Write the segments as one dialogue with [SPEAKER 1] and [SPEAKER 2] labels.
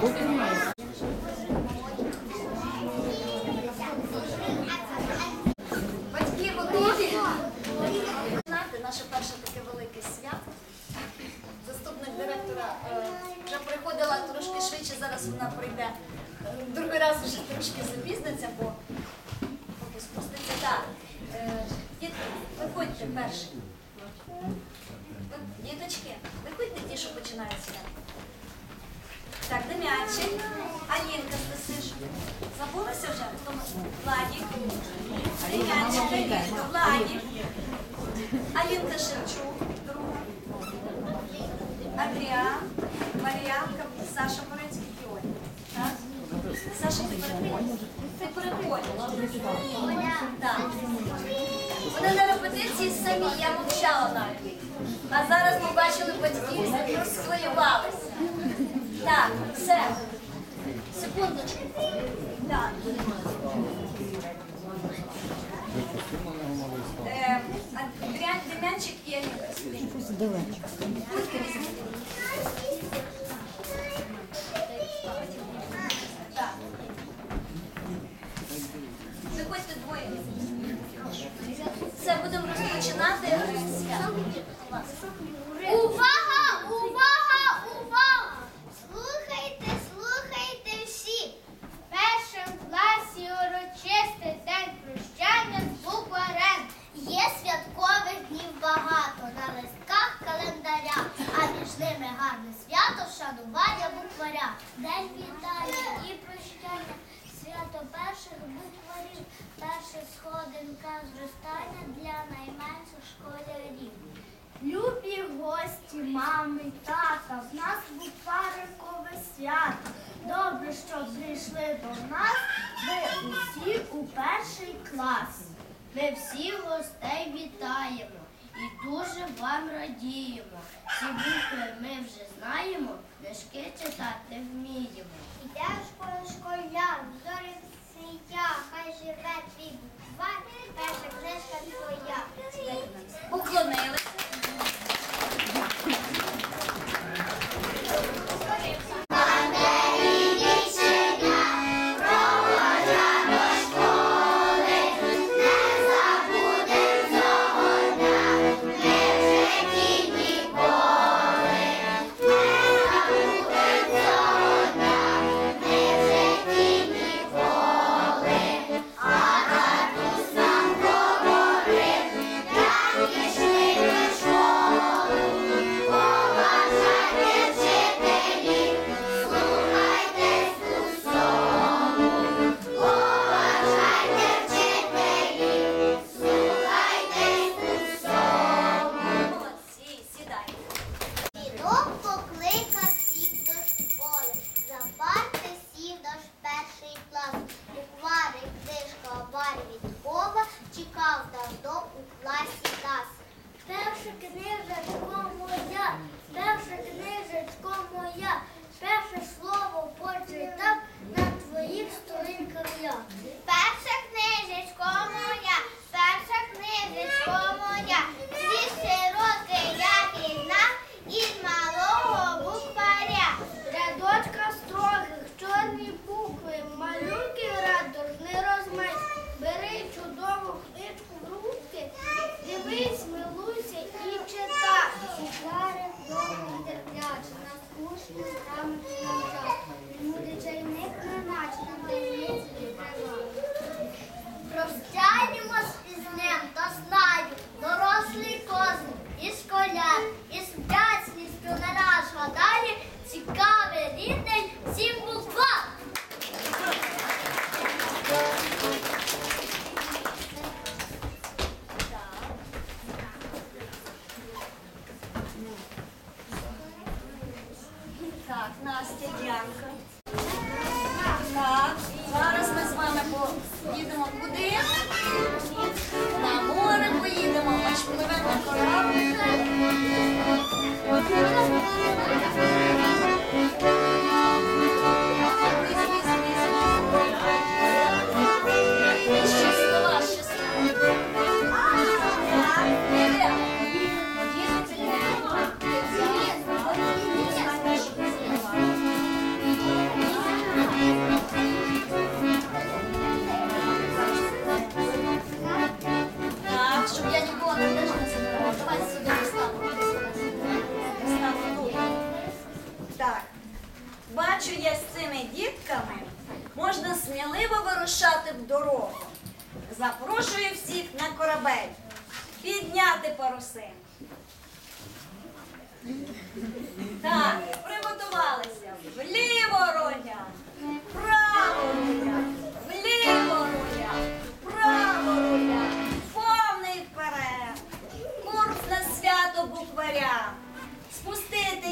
[SPEAKER 1] 我肯定愿意 Ти переходиш. Вони на репетиції самі, я мовчала навіть. А зараз ми бачили батьків, яких розхвилювалися. Так, все. Секундочку. Так. Е, Андріан Дем'янчик і
[SPEAKER 2] Аліна. гості, мами тата. В нас був парикове свято. Добре, що прийшли до нас. Ми усі у перший клас. Ми всі гостей вітаємо і дуже вам радіємо. Ці букви ми вже знаємо, книжки читати вміємо. Іде в школу школя, зорі сія, хай живе твій буквар, перша книжка твоя.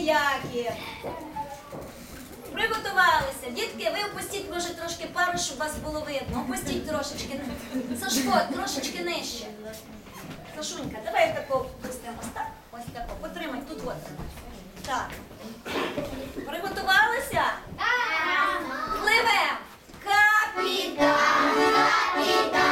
[SPEAKER 1] ніякі. Приготувалися. Дітки, ви опустіть, може, трошки пару, щоб вас було видно. Опустіть трошечки. Сашко, трошечки нижче. Сашунька, давай тако опустимо. Ось так. Ось тако. Потримай тут от. Так. Приготувалися? Пливемо. Капітан! Капітан!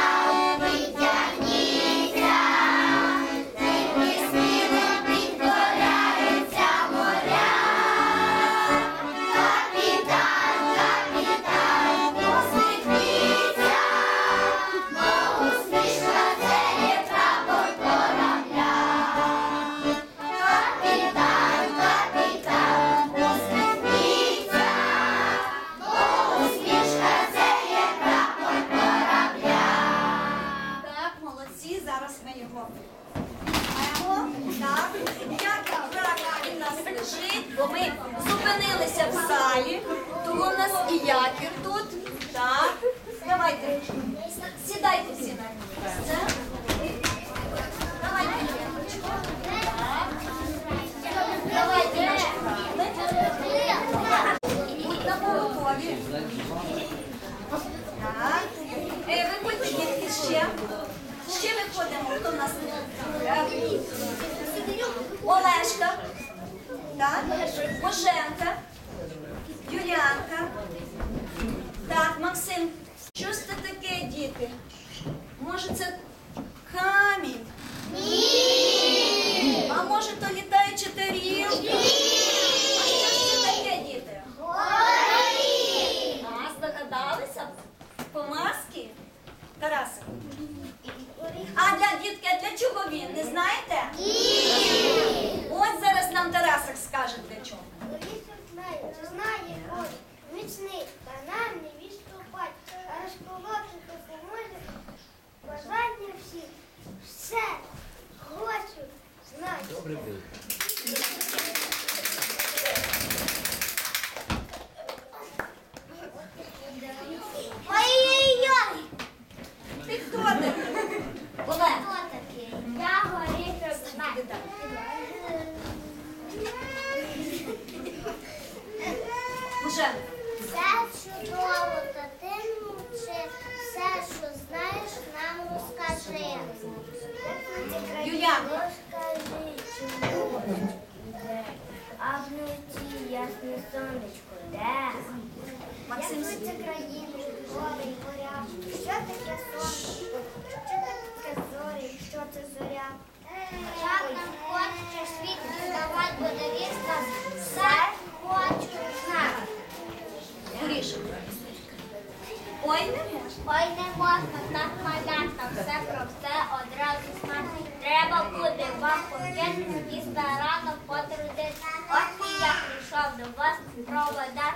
[SPEAKER 1] Що ж це таке, діти?
[SPEAKER 2] 我
[SPEAKER 1] 的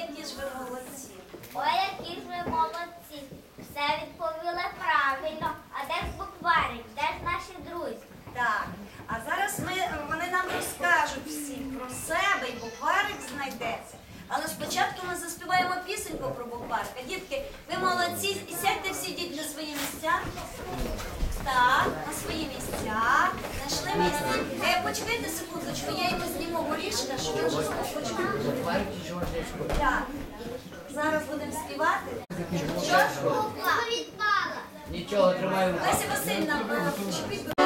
[SPEAKER 1] які ж ви молодці.
[SPEAKER 2] О, які ж ви молодці. Все відповіли правильно. А де ж букварик? Де ж наші друзі?
[SPEAKER 1] Так. А зараз ми, вони нам розкажуть всі про себе і букварик знайдеться. Але спочатку ми заспіваємо пісеньку про букварика. Дітки, ви молодці, і сядьте всі діти на свої місця. Так, на свої місця знайшли. Е, почекайте секундочку, я його зніму горішка, що я вже Так. Зараз будемо співати. Що?
[SPEAKER 2] ж
[SPEAKER 3] Нічого тримаю.
[SPEAKER 1] Леся Васильна, е, чіпіть.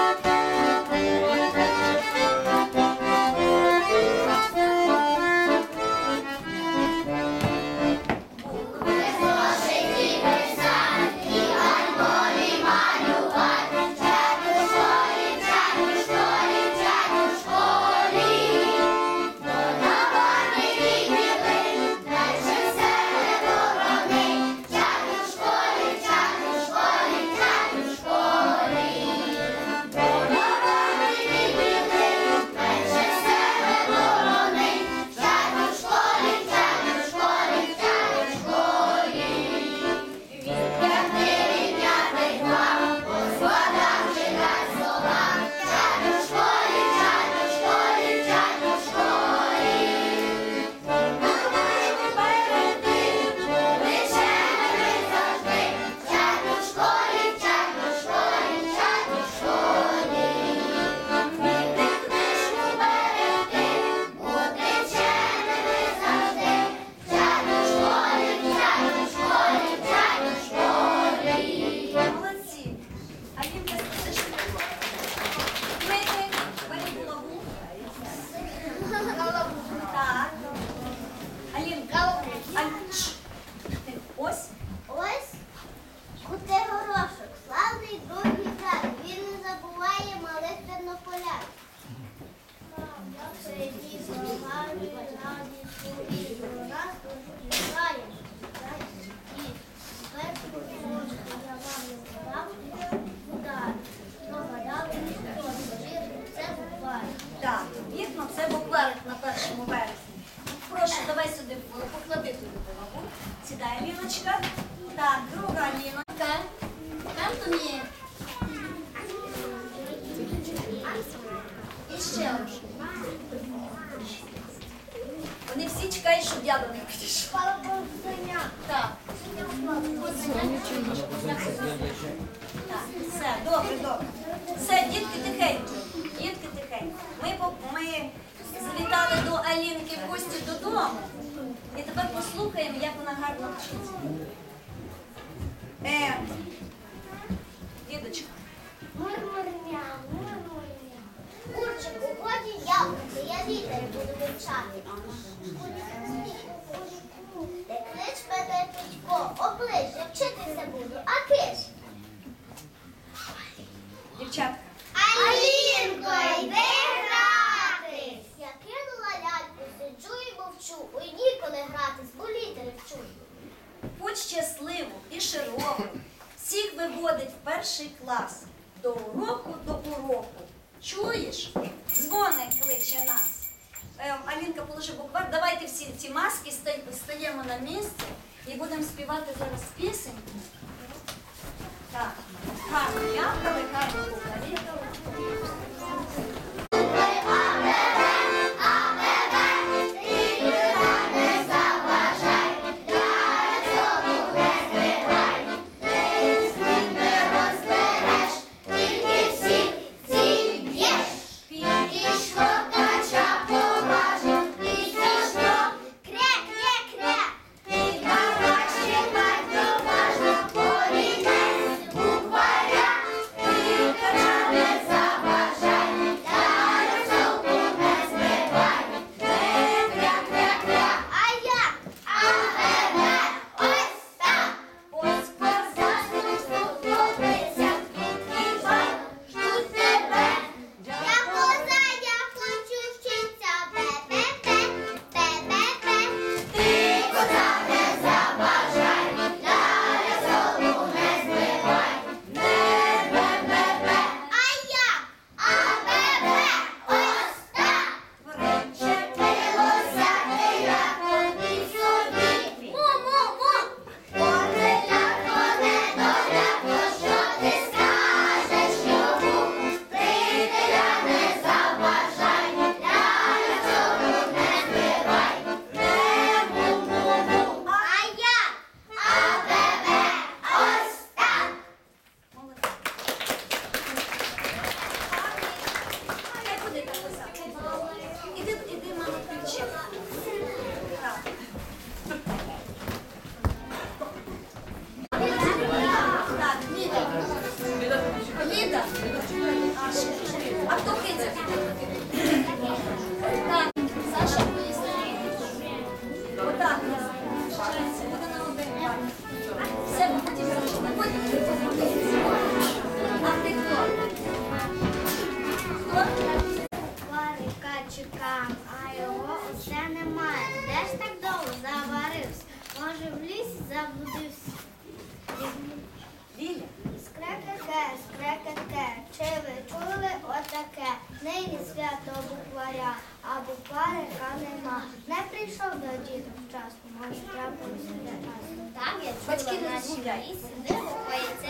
[SPEAKER 4] Бабуля і сини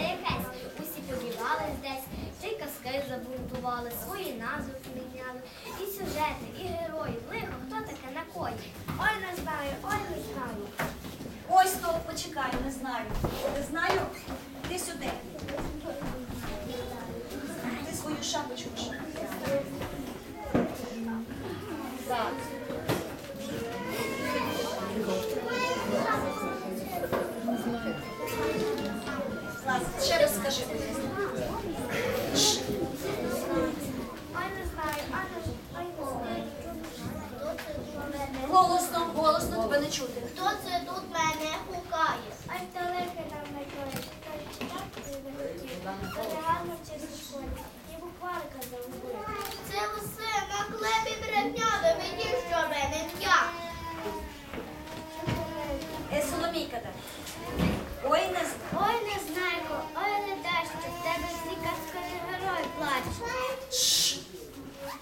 [SPEAKER 4] якесь. Усі подівались десь, чи казки забунтували, свої назви поміняли. І сюжети, і герої. Ну, Лихо, хто таке накоїть? Ой, не знаю, ой, не знаю.
[SPEAKER 1] Ось то почекай, не знаю. Не знаю.
[SPEAKER 4] Це
[SPEAKER 2] все на клепі брехня. Доведіть, що ви не м'я.
[SPEAKER 1] Е, Соломійка так. Ой, не з-
[SPEAKER 2] Ой, не знайко, ой, не дещо. В тебе казкові герої плачуть.
[SPEAKER 1] Шш.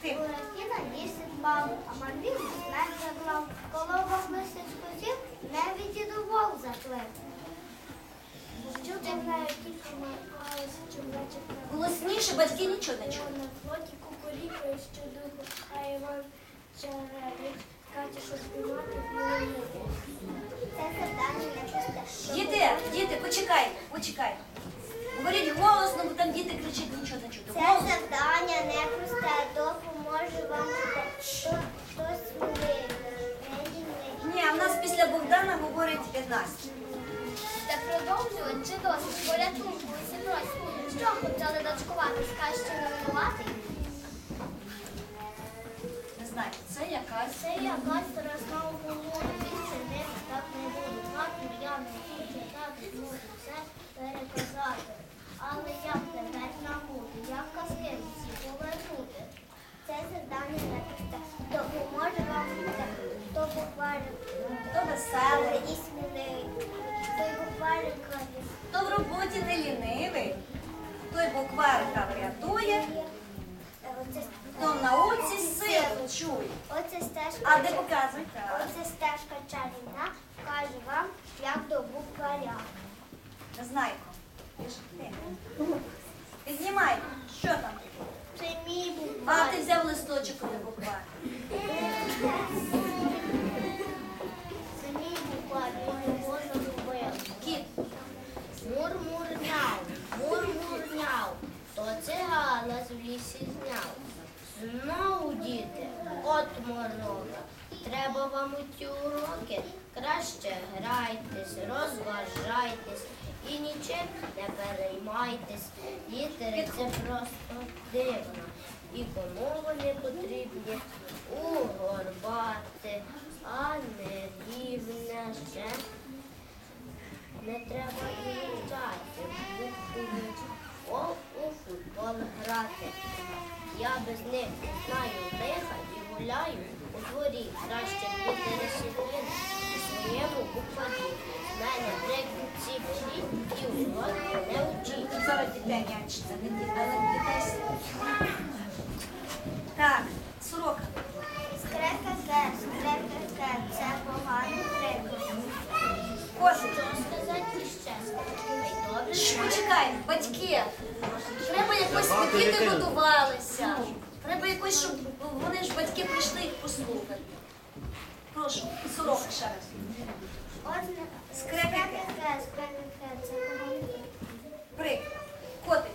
[SPEAKER 1] Ти.
[SPEAKER 2] Буратіна лісить бал, а Мальвін знак заклав. Коловок лисичку зів, не відідував заклеп. Що ти
[SPEAKER 1] Голосніше, батьки нічого не чують.
[SPEAKER 2] на флоті кукурікою щодуху, а Іван Чаревич каже, що співати. Не.
[SPEAKER 1] Діти, діти, почекайте, почекайте. Говоріть голосно, бо там діти кричать, нічого не чути.
[SPEAKER 2] Це завдання не просте, допоможе вам хтось сміливий.
[SPEAKER 1] Ні, а в нас після Богдана говорить Настя.
[SPEAKER 2] Та продовжувати чи досить порятунку усі просять. Що почали дочкувати, скажеш, що не винуватий?
[SPEAKER 1] Не знаю, це якась.
[SPEAKER 2] Це якась страшна угодна, більше не так не буду. Матір я не хочу читати, можу все переказати. Але як тепер набути, як казки всі повернути? Це завдання не просте. Допоможе вам бути, хто буквально
[SPEAKER 1] Хто веселий,
[SPEAKER 2] і сміливий. Той буквально каже,
[SPEAKER 1] хто в роботі не лінивий, той букварика врятує,
[SPEAKER 2] оце,
[SPEAKER 1] хто в науці силу чує.
[SPEAKER 2] оце стежка.
[SPEAKER 1] А де показують?
[SPEAKER 2] Оце стежка чарівна, каже вам, як до букваря.
[SPEAKER 1] Знайко. Піднімай, що там?
[SPEAKER 2] Це мій
[SPEAKER 1] А
[SPEAKER 2] буквар.
[SPEAKER 1] ти взяв листочок, а не буквар.
[SPEAKER 2] Це мій буквар, він його загубив.
[SPEAKER 1] Кіт.
[SPEAKER 2] Мур-мур-няв, мур-мур-няв, то це галас в лісі зняв. Знову діти, от морока. Треба вам у ті уроки. Краще грайтесь, розважайтесь і нічим не переймайтесь. Літери це просто дивно. І кому вони потрібні угорбати, а не рівне ще. Не треба і вчати, у футбол грати. Я без них знаю лиха і гуляю у дворі. Краще б літери у своєму букварі. Ці і урок не.
[SPEAKER 1] Зараз дітей нянчиться, не але дітей. Так, сорока.
[SPEAKER 2] Скрекаке, скрекаке, це поганий приклад.
[SPEAKER 1] Кошик.
[SPEAKER 2] Що сказати? Ай, Добре,
[SPEAKER 1] Шш, Почекай, батьки. Треба якось щоб діти готувалися. Треба якось, щоб вони ж батьки прийшли їх послухати. Прошу, сорока ще раз.
[SPEAKER 2] Поганий приклад.
[SPEAKER 1] Котик.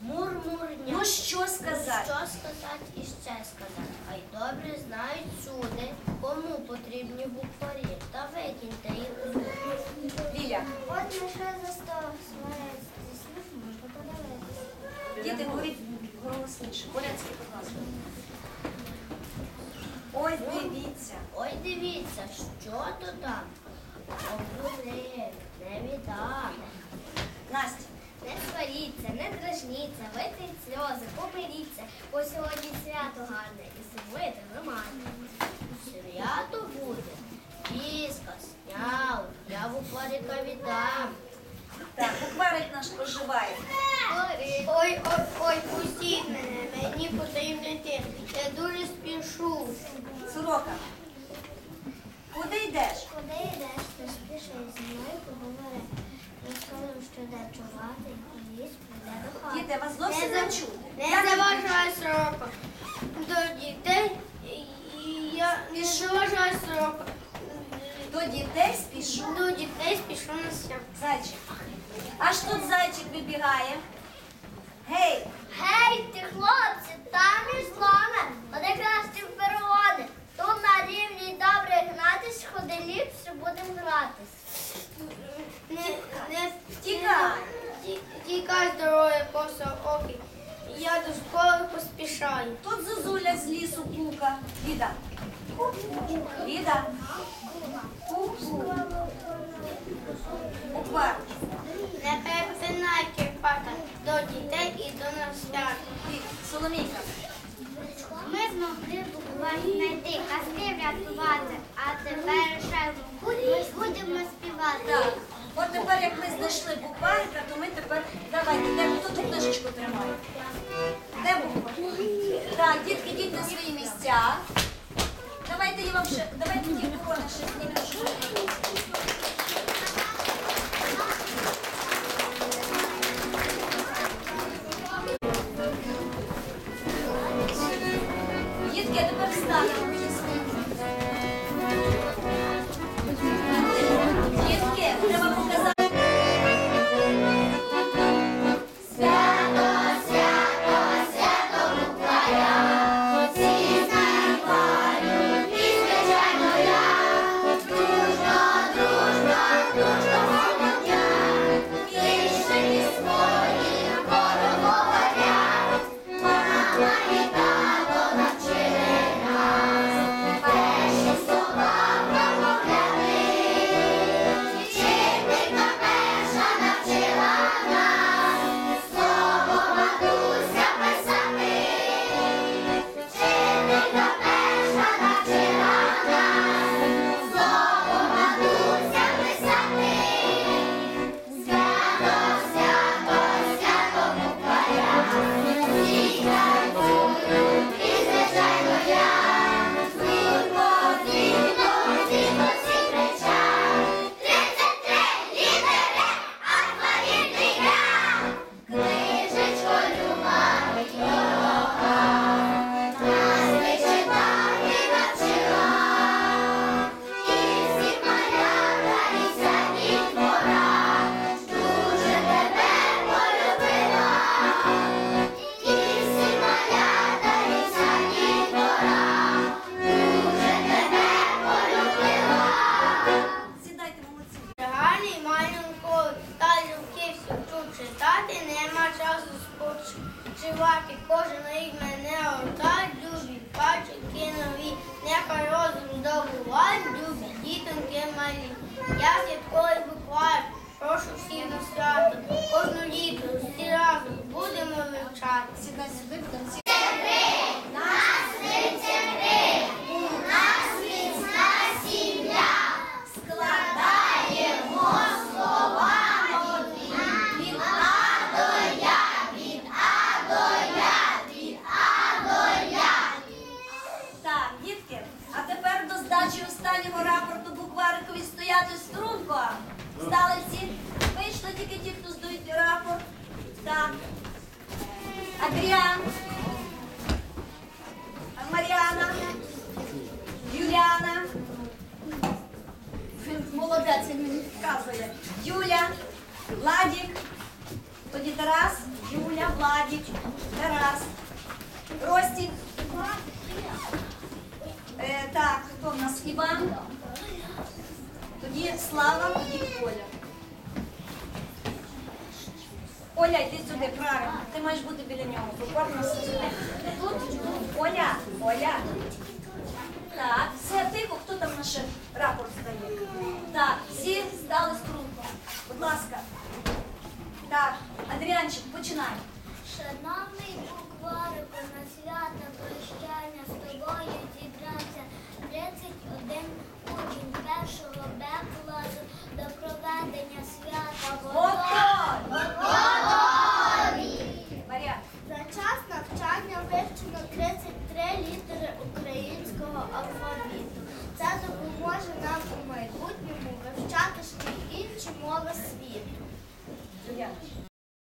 [SPEAKER 2] Мур-мур-ня.
[SPEAKER 1] Ну що сказати?
[SPEAKER 2] Що сказати і ще сказати? Хай добре знають суди, кому потрібні букварі, та викиньте їх.
[SPEAKER 1] Ліля.
[SPEAKER 2] От на що за сто зі сміх можна подивитися.
[SPEAKER 1] Діти говоріть голосніше. Порядський, будь ласка. Ось дивіться.
[SPEAKER 2] Ой, дивіться, що то там? Обули, не віддам.
[SPEAKER 1] Настя.
[SPEAKER 2] Не сваріться, не дражніться, витріть сльози, помиріться, бо сьогодні свято гарне і сумуєте нормально. Свято буде, піска, сняв, я букварика віддам.
[SPEAKER 1] Так, букварик наш проживає.
[SPEAKER 2] Ой, ой, ой, ой, пустіть мене, мені потрібно йти. Я дуже спішу.
[SPEAKER 1] Сорока. Куди йдеш?
[SPEAKER 2] Куди йдеш, ти спіши зі мною поговори. Розкажу, що де чувати, і ліс прийде до хати.
[SPEAKER 1] Діти, вас зовсім не чути. Я не
[SPEAKER 2] заважай срока. До дітей я не заважай срока.
[SPEAKER 1] До дітей спішу.
[SPEAKER 2] До дітей спішу на свят.
[SPEAKER 1] Зайчик. Аж тут зайчик вибігає. Гей,
[SPEAKER 2] Гей, ти хлопці, там і слоне, вони красти в переводи. Тут на рівні добре ліпше будемо гратись. Не, не
[SPEAKER 1] Тікай.
[SPEAKER 2] Ті- Тікай здоров'я, коса оки. Я до школи поспішаю.
[SPEAKER 1] тут зозуля з лісу пука. Віда. Ліда. Буквар.
[SPEAKER 2] Не перетинай Кирпата до дітей і до.
[SPEAKER 1] І Соломійка.
[SPEAKER 2] Ми змогли буквально знайти, казки врятувати, а тепер ще ми будемо співати.
[SPEAKER 1] От тепер, як ми знайшли букварика, то ми тепер давайте, де хто ту книжечку тримає? Де буква? Так, дітки, йдіть на свої місця. Давайте я вам ще, давайте ті корони ще знімемо. Оля, йди сюди, правильно. Ти маєш бути біля нього. Буквально сюди. Тут Оля, Оля. Так, все тихо, хто там наш рапорт здає? Так, всі стали струнком. Будь ласка. Так, Адріанчик, починай.
[SPEAKER 2] Шановний букварику, на свято прощання з тобою зібрався 31 учень першого Б класу до проведення свята. йому вивчати шляхи чи мови світу.